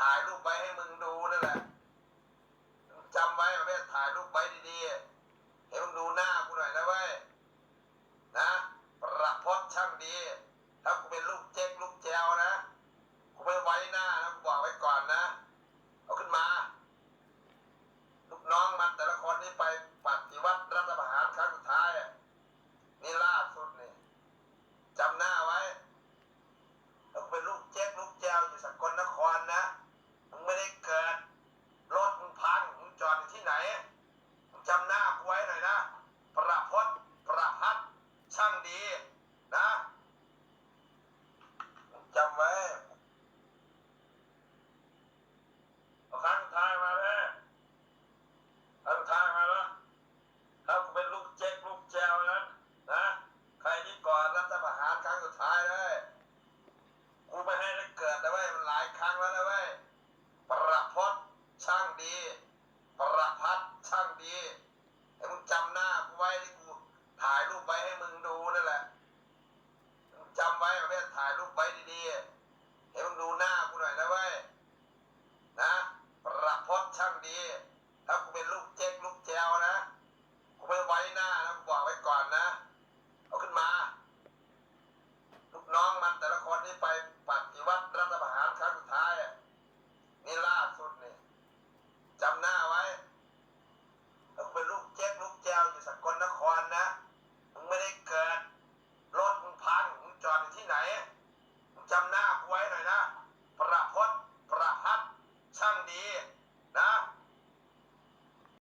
ถ่ายรูปไว้ให้มึงดูนั่นแหละจำไว้ประเภทถ่ายรูปไว้ดีๆ จำไว้เอาครั้งท้ายมาแม่ครั้งท้ายมาแล้วถ้าเป็นลูกเจ๊กลูกแจวนะนะใครที่ก่อนรัฐประหารครั้งสุดท้ายเลยกูไม่ให้ได้เกิดนะเว้ยมันหลายครั้งแล้วนะเว้ยประพจน์ช่างดีประพัดช่างดีให้มึงจำหน้ากูไว้ที่กูถ่ายรูปไว้ให้มึง ถ่ายรูปไว้ดีๆ